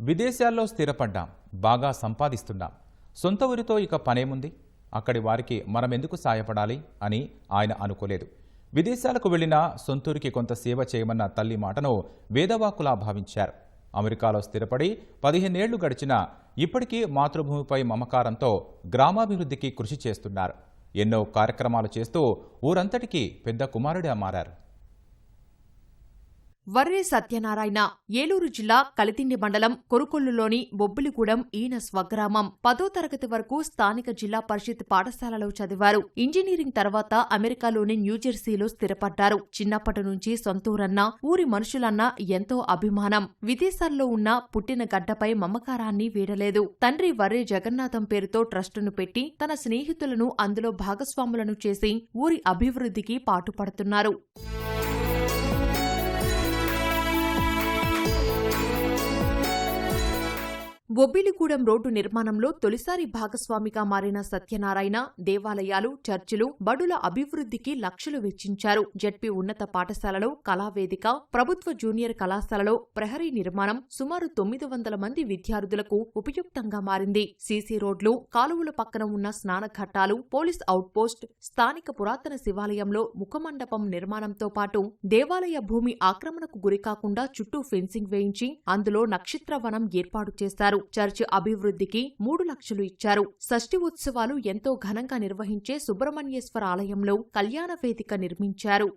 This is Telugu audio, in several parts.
విదేశాల్లో స్థిరపడ్డాం బాగా సంపాదిస్తున్నాం. సొంత ఊరితో ఇక పనేముంది? అక్కడి వారికి మనమెందుకు సాయపడాలి అని ఆయన అనుకోలేదు. విదేశాలకు వెళ్ళినా సొంతూరికి కొంత సేవ చేయమన్న తల్లి మాటను వేదవాకులా భావించారు. అమెరికాలో స్థిరపడి పదిహేనేళ్ళు గడిచినా ఇప్పటికీ మాతృభూమిపై మమకారంతో గ్రామాభివృద్ధికి కృషి చేస్తున్నారు. ఎన్నో కార్యక్రమాలు చేస్తూ ఊరంతటికీ పెద్ద కుమారుడిగా మారారు. వర్రే సత్యనారాయణ ఏలూరు జిల్లా కలితిండి మండలం కొరుకొల్లులోని బొబ్బిలిగూడెం ఈయన స్వగ్రామం. పదో తరగతి వరకు స్థానిక జిల్లా పరిషత్ పాఠశాలలో చదివారు. ఇంజనీరింగ్ తర్వాత అమెరికాలోని న్యూజెర్సీలో స్థిరపడ్డారు. చిన్నప్పటి నుంచి సొంతూరన్నా ఊరి మనుషులన్నా ఎంతో అభిమానం. విదేశాల్లో ఉన్న పుట్టిన గడ్డపై మమకారాన్ని వీడలేదు. తండ్రి వర్రే జగన్నాథం పేరుతో ట్రస్టును పెట్టి తన స్నేహితులను అందులో భాగస్వాములను చేసి ఊరి అభివృద్ధికి పాటుపడుతున్నారు. బొబ్బిలిగూడెం రోడ్డు నిర్మాణంలో తొలిసారి భాగస్వామిగా మారిన సత్యనారాయణ దేవాలయాలు చర్చిలు బడుల అభివృద్ధికి లక్షలు వెచ్చించారు. జడ్పీ ఉన్నత పాఠశాలలో కళావేదిక ప్రభుత్వ జూనియర్ కళాశాలలో ప్రహరీ నిర్మాణం సుమారు తొమ్మిది వందల మంది విద్యార్థులకు ఉపయుక్తంగా మారింది. సీసీ రోడ్లు కాలువల పక్కన ఉన్న స్నాన ఘట్టాలు పోలీస్ అవుట్పోస్ట్ స్థానిక పురాతన శివాలయంలో ముఖమండపం నిర్మాణంతో పాటు దేవాలయ భూమి ఆక్రమణకు గురికాకుండా చుట్టూ ఫెన్సింగ్ వేయించి అందులో నక్షత్రవనం ఏర్పాటు చేశారు. చర్చ్ అభివృద్ధికి మూడు లక్షలు ఇచ్చారు. షష్ఠి ఉత్సవాలు ఎంతో ఘనంగా నిర్వహించే సుబ్రహ్మణ్యేశ్వర ఆలయంలో కళ్యాణ వేదిక నిర్మించారు.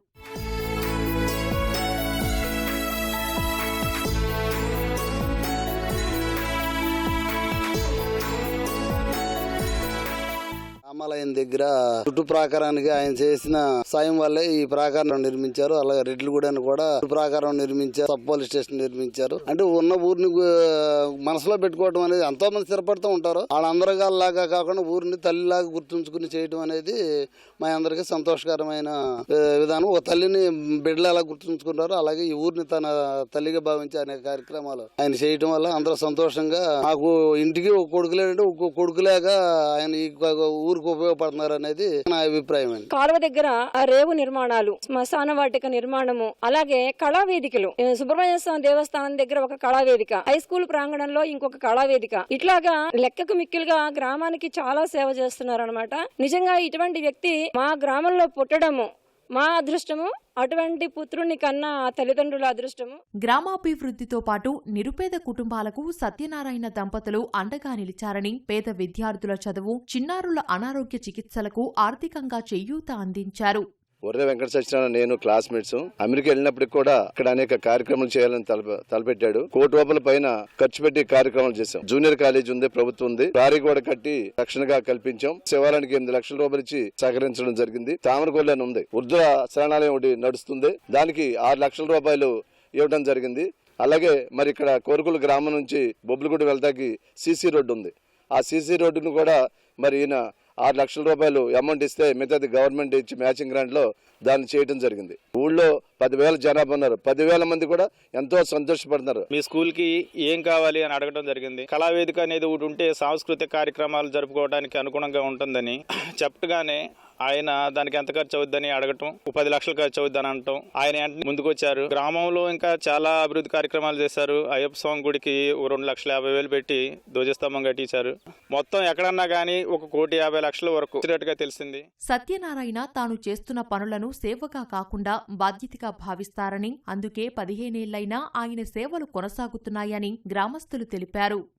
రామాలయం దగ్గర చుట్టు ప్రాకారానికి ఆయన చేసిన సాయం వల్లే ఈ ప్రాకారం నిర్మించారు. అలాగే రెడ్లగూడెని కూడా ప్రాకారం నిర్మించారు. సబ్ పోలీస్ స్టేషన్ నిర్మించారు. అంటే ఉన్న ఊరిని మనసులో పెట్టుకోవడం అనేది ఎంతో మంది స్థిరపడుతూ ఉంటారు. వాళ్ళందరూ లాగా కాకుండా ఊరిని తల్లిలాగా గుర్తుంచుకుని చేయడం అనేది మా అందరికీ సంతోషకరమైన విధానం. ఒక తల్లిని బిడ్డలు ఎలా గుర్తుంచుకుంటారో అలాగే ఈ ఊరిని తన తల్లిగా భావించే అనేక కార్యక్రమాలు ఆయన చేయడం వల్ల అందరూ సంతోషంగా నాకు ఇంటికి ఒక కొడుకులేడంటే ఒక కొడుకులాగా ఆయన ఈ ఊరికి ఉపయోగపడుతున్నారు అనేది నా అభిప్రాయం అండి. కాలువ దగ్గర ఆ రేవు నిర్మాణాలు శ్మశాన వాటిక నిర్మాణము అలాగే కళావేదికలు. సుబ్రహ్మణ్య స్వామి దేవస్థానం దగ్గర ఒక కళావేదిక హై స్కూల్ ప్రాంగణంలో ఇంకొక కళావేదిక. ఇట్లాగా లెక్కకు మిక్కిలుగా గ్రామానికి చాలా సేవ చేస్తున్నారు అనమాట నిజంగా ఇటువంటి వ్యక్తి మా గ్రామంలో పుట్టడము మా అదృష్టము అటువంటి పుత్రుని కన్నా తల్లిదండ్రుల అదృష్టము. గ్రామాభివృద్ధితో పాటు నిరుపేద కుటుంబాలకు సత్యనారాయణ దంపతులు అండగా నిలిచారని పేద విద్యార్థుల చదువు చిన్నారుల అనారోగ్య చికిత్సలకు ఆర్థికంగా చేయూత అందించారు. ఒర్రె వెంకట సత్యనారాయణ నేను క్లాస్మేట్స్ అమెరికా వెళ్ళినప్పటికి కూడా ఇక్కడ అనేక కార్యక్రమాలు చేయాలని తలపెట్టాడు. కోటి రూపాయల పైన ఖర్చు పెట్టి కార్యక్రమాలు చేశాం. జూనియర్ కాలేజ్ ఉంది ప్రభుత్వం ఉంది. దారి కూడా కట్టి రక్షణగా కల్పించాం. శివాలయానికి ఎనిమిది లక్షల రూపాయలు ఇచ్చి సహకరించడం జరిగింది. తామరకొల్లి అని ఉంది. వృద్ధుల శరణాలయం ఒకటి నడుస్తుంది. దానికి ఆరు లక్షల రూపాయలు ఇవ్వడం జరిగింది. అలాగే మరి ఇక్కడ కోరుకుల గ్రామం నుంచి బొబ్బులగూడ వెళ్తాకి సీసీ రోడ్డు ఉంది. ఆ సీసీ రోడ్డును కూడా మరి ఈయన ఆరు లక్షల రూపాయలు అమౌంట్ ఇస్తే మిగతాది గవర్నమెంట్ ఇచ్చి మ్యాచింగ్ గ్రాంట్లో దాన్ని చేయడం జరిగింది. ఊళ్ళో పదివేల జనాభా ఉన్నారు. పదివేల మంది కూడా ఎంతో సంతోషపడుతున్నారు. మీ స్కూల్కి ఏం కావాలి అని అడగడం జరిగింది. కళావేదిక అనేది ఒకటి ఉంటే సాంస్కృతిక కార్యక్రమాలు జరుపుకోవడానికి అనుగుణంగా ఉంటుందని చెప్పగానే ఆయన దానికి ఎంత ఖర్చు అవుద్దని అడగటం పది లక్షలు ఖర్చు అవుద్దని అనటం. ఆయన వెంటనే ముందుకొచ్చారు. గ్రామంలో ఇంకా చాలా అభివృద్ధి కార్యక్రమాలు చేశారు. అయ్యప్ప స్వామి గుడికి ఓ రెండు లక్షల యాభై వేలు పెట్టి ధ్వజస్తంభం కట్టించారు. మొత్తం ఎక్కడన్నా కానీ ఒక కోటి యాభై లక్షల వరకు తెలిసింది. సత్యనారాయణ తాను చేస్తున్న పనులను సేవగా కాకుండా బాధ్యతగా భావిస్తారని అందుకే పదిహేనేళ్ళైనా ఆయన సేవలు కొనసాగుతున్నాయని గ్రామస్తులు తెలిపారు.